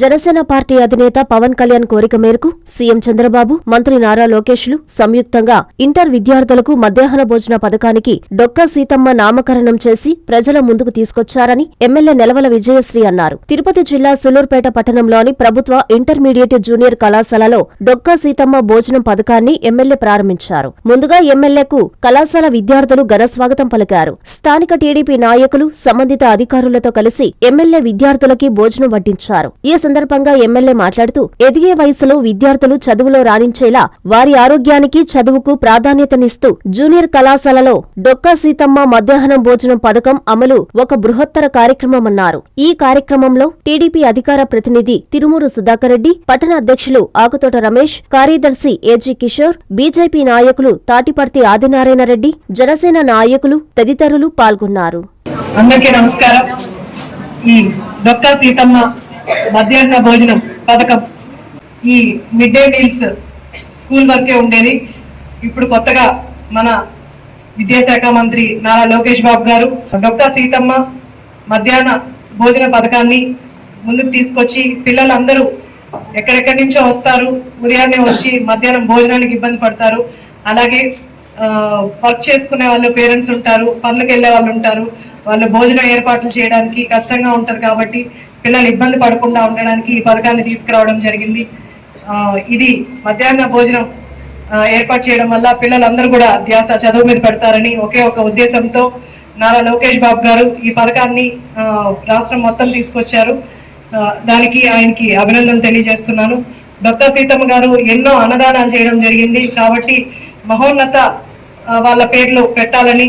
Janasena party అధినేత పవన్ కళ్యాణ్ కోరిక మేరకు సీఎం చంద్రబాబు మంత్రి నారా లోకేష్లు సంయుక్తంగా ఇంటర్ విద్యార్థులకు మధ్యాహ్న భోజన పథకానికి డొక్కా సీతమ్మ నామకరణం చేసి ప్రజల ముందుకు తీసుకొచ్చారని ఎమ్మెల్యే నెలవల విజయశ్రీ అన్నారు. తిరుపతి జిల్లా సులూర్పేట పట్టణంలోని ప్రభుత్వ ఇంటర్మీడియట్ జూనియర్ కళాశాలలో డొక్కా సీతమ్మ భోజనం పథకాన్ని ఎమ్మెల్యే ప్రారంభించారు. ముందుగా ఎమ్మెల్యేకు కళాశాల విద్యార్థులు ఘనస్వాగతం పలికారు. స్థానిక టీడీపీ నాయకులు సంబంధిత అధికారులతో కలిసి ఎమ్మెల్యే విద్యార్థులకి భోజనం వడ్డించారు. ఈ సందర్భంగా ఎమ్మెల్యే మాట్లాడుతూ ఎదిగే వయసులో విద్యార్థులు చదువులో రాణించేలా వారి ఆరోగ్యానికి చదువుకు ప్రాధాన్యతనిస్తూ జూనియర్ కళాశాలలో డొక్కా సీతమ్మ మధ్యాహ్నం భోజనం పథకం అమలు ఒక బృహత్తర కార్యక్రమమన్నారు. ఈ కార్యక్రమంలో టీడీపీ అధికార ప్రతినిధి తిరుమూరు సుధాకర్ రెడ్డి పట్టణ అధ్యక్షులు ఆకుతోట రమేష్ కార్యదర్శి ఏజీ కిషోర్ బీజేపీ నాయకులు తాటిపర్తి ఆదినారాయణ రెడ్డి జనసేన నాయకులు తదితరులు పాల్గొన్నారు. అందరికీ నమస్కారం. ఈ డొక్కా సీతమ్మ మధ్యాహ్న భోజనం పథకం. ఈ మిడ్ డే మీల్స్ స్కూల్ వరకే ఉండేది. ఇప్పుడు కొత్తగా మన విద్యాశాఖ మంత్రి నారా లోకేష్ బాబు గారు డొక్కా సీతమ్మ మధ్యాహ్న భోజన పథకాన్ని ముందుకు తీసుకొచ్చి పిల్లలందరూ ఎక్కడెక్కడి నుంచో వస్తారు ఉదయాన్నే వచ్చి మధ్యాహ్నం భోజనానికి ఇబ్బంది పడతారు. అలాగే వర్క్ చేసుకునే వాళ్ళు పేరెంట్స్ ఉంటారు పనులకు వెళ్ళే వాళ్ళు ఉంటారు. వాళ్ళు భోజనం ఏర్పాట్లు చేయడానికి కష్టంగా ఉంటుంది కాబట్టి పిల్లలు ఇబ్బంది పడకుండా ఉండడానికి ఈ పథకాన్ని తీసుకురావడం జరిగింది. ఇది మధ్యాహ్న భోజనం ఏర్పాటు చేయడం వల్ల పిల్లలందరూ కూడా ధ్యాస చదువు మీద పెడతారని ఒకే ఒక ఉద్దేశంతో నారా లోకేష్ బాబు గారు ఈ పథకాన్ని రాష్ట్రం మొత్తం తీసుకొచ్చారు. దానికి ఆయనకి అభినందనలు తెలియజేస్తున్నాను. డొక్కా సీతమ్మ గారు ఎన్నో అన్నదానాలు చేయడం జరిగింది కాబట్టి మహోన్నత వాళ్ళ పేర్లు పెట్టాలని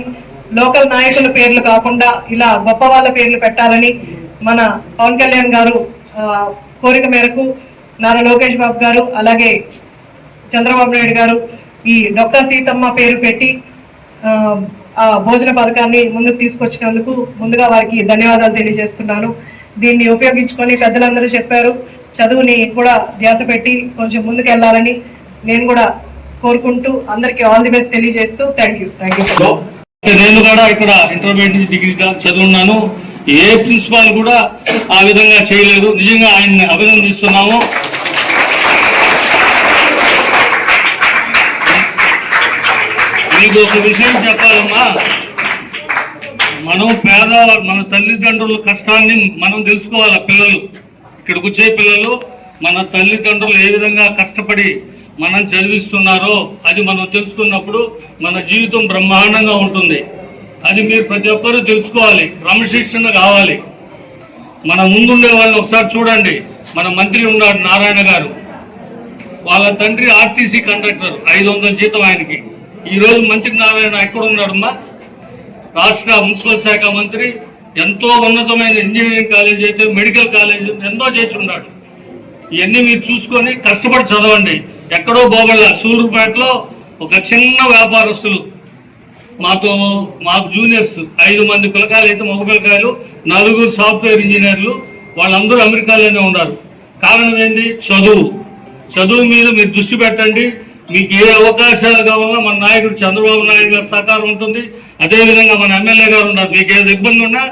లోకల్ నాయకుల పేర్లు కాకుండా ఇలా గొప్ప వాళ్ళ పేర్లు పెట్టాలని మన పవన్ కళ్యాణ్ గారు కోరిక మేరకు నారా లోకేష్ బాబు గారు అలాగే చంద్రబాబు నాయుడు గారు ఈ డొక్కా సీతమ్మ పేరు పెట్టి ఆ, భోజన పథకాన్ని ముందుకు తీసుకొచ్చినందుకు ముందుగా వారికి ధన్యవాదాలు తెలియజేస్తున్నాను. దీన్ని ఉపయోగించుకొని పెద్దలందరూ చెప్పారు. చదువుని కూడా ధ్యాస పెట్టి కొంచెం ముందుకు వెళ్ళాలని నేను కూడా కోరుకుంటూ అందరికీ ఆల్ ది బెస్ట్ తెలియజేస్తూ థ్యాంక్ యూ. Thank you. నేను కూడా ఇక్కడ ఇంటర్మీడియట్ డిగ్రీ చదువున్నాను. ఏ ప్రిన్సిపాల్ కూడా ఆ విధంగా చేయలేదు. నిజంగా ఆయన్ని అభినందిస్తున్నాము మీకు ఒక విషయం చెప్పాలమ్మా. మనం పేద మన తల్లిదండ్రుల కష్టాన్ని మనం తెలుసుకోవాలి పిల్లలు. ఇక్కడికి వచ్చే పిల్లలు మన తల్లిదండ్రులు ఏ విధంగా కష్టపడి మనం చదివిస్తున్నారో అది మనం తెలుసుకున్నప్పుడు మన జీవితం బ్రహ్మాండంగా ఉంటుంది. అది మీరు ప్రతి ఒక్కరూ తెలుసుకోవాలి. క్రమశిక్షణ కావాలి. మన ముందుండే వాళ్ళని ఒకసారి చూడండి. మన మంత్రి ఉన్నాడు నారాయణ గారు. వాళ్ళ తండ్రి ఆర్టీసీ కండక్టర్ ఐదు వందల జీతం ఆయనకి. ఈరోజు మంత్రి నారాయణ ఎక్కడ ఉన్నాడమ్మా? రాష్ట్ర మున్సిపల్ శాఖ మంత్రి ఎంతో ఉన్నతమైన ఇంజనీరింగ్ కాలేజ్ అయితే మెడికల్ కాలేజ్ ఎంతో చేసి ఉన్నాడు. ఇవన్నీ మీరు చూసుకొని కష్టపడి చదవండి. ఎక్కడో బోబళ్ళ సూర్యుపేటలో ఒక చిన్న వ్యాపారస్తులు మాతో మాకు జూనియర్స్ ఐదు మంది పిల్లకాయలు అయితే మగ పిల్లకాయలు నలుగురు సాఫ్ట్వేర్ ఇంజనీర్లు వాళ్ళందరూ అమెరికాలోనే ఉన్నారు. కారణం ఏంటి చదువు. చదువు మీద మీరు దృష్టి పెట్టండి. మీకు ఏ అవకాశాలు కావాలన్నా మన నాయకుడు చంద్రబాబు నాయుడు గారి సహకారం ఉంటుంది. అదేవిధంగా మన ఎమ్మెల్యే గారు ఉన్నారు. మీకు ఏది ఇబ్బంది ఉన్నా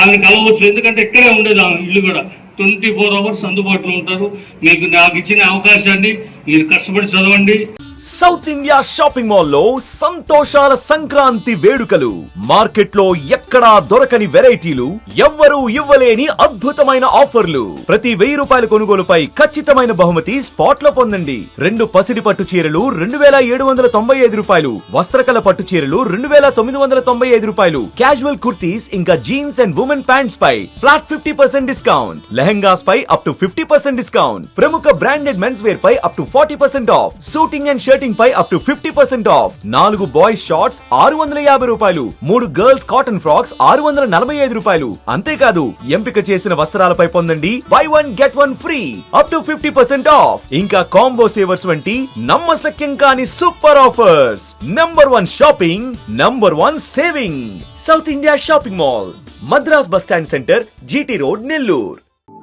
ఆమెను కలవచ్చు. ఎందుకంటే ఇక్కడే ఉండేది ఆమె ఇల్లు కూడా. ట్వంటీ ఫోర్ అవర్స్ అందుబాటులో ఉంటారు. మీకు నాకు ఇచ్చిన అవకాశాన్ని మీరు కష్టపడి చదవండి. సౌత్ ఇండియా షాపింగ్ మాల్లో సంతోషాల సంక్రాంతి వేడుకలు. మార్కెట్లో ఎక్కడా దొరకని వెరైటీలు ఎవ్వరూ ఇవ్వలేని అద్భుతమైన ఆఫర్లు. ప్రతి వెయ్యి రూపాయల కొనుగోలుపై ఖచ్చితమైన బహుమతి స్పాట్లో పొందండి. రెండు పసిడి పట్టు చీరలు రెండు వేల ఏడు వందల తొంభై ఐదు రూపాయలు. వస్త్రకల పట్టు చీరలు రెండు వేల తొమ్మిది వందల తొంభై ఐదు రూపాయలు. క్యాజువల్ కుర్తీస్ ఇంకా jeans and women pants pi flat fifty percent discount. Lehengas pi up to fifty percent discount ప్రముఖ branded men's wear pi up to forty percent off suiting and shirting pi up to fifty percent off నాలుగు boys shorts ఆరు వందల యాభై రూపాయలు. మూడు girls cotton frocks ఆరు వందల నలభై ఐదు రూపాయలు. అంతేకాదు ఎంపిక చేసిన వస్త్రాలపై పొందండి. Buy one get one free up to fifty percent off ఇంకా కాంబో సేవర్స్ వంటి నమ్మసక్యం కాని super offers number one shopping number one saving South India shopping mall Madras bus stand centre GT road Nellore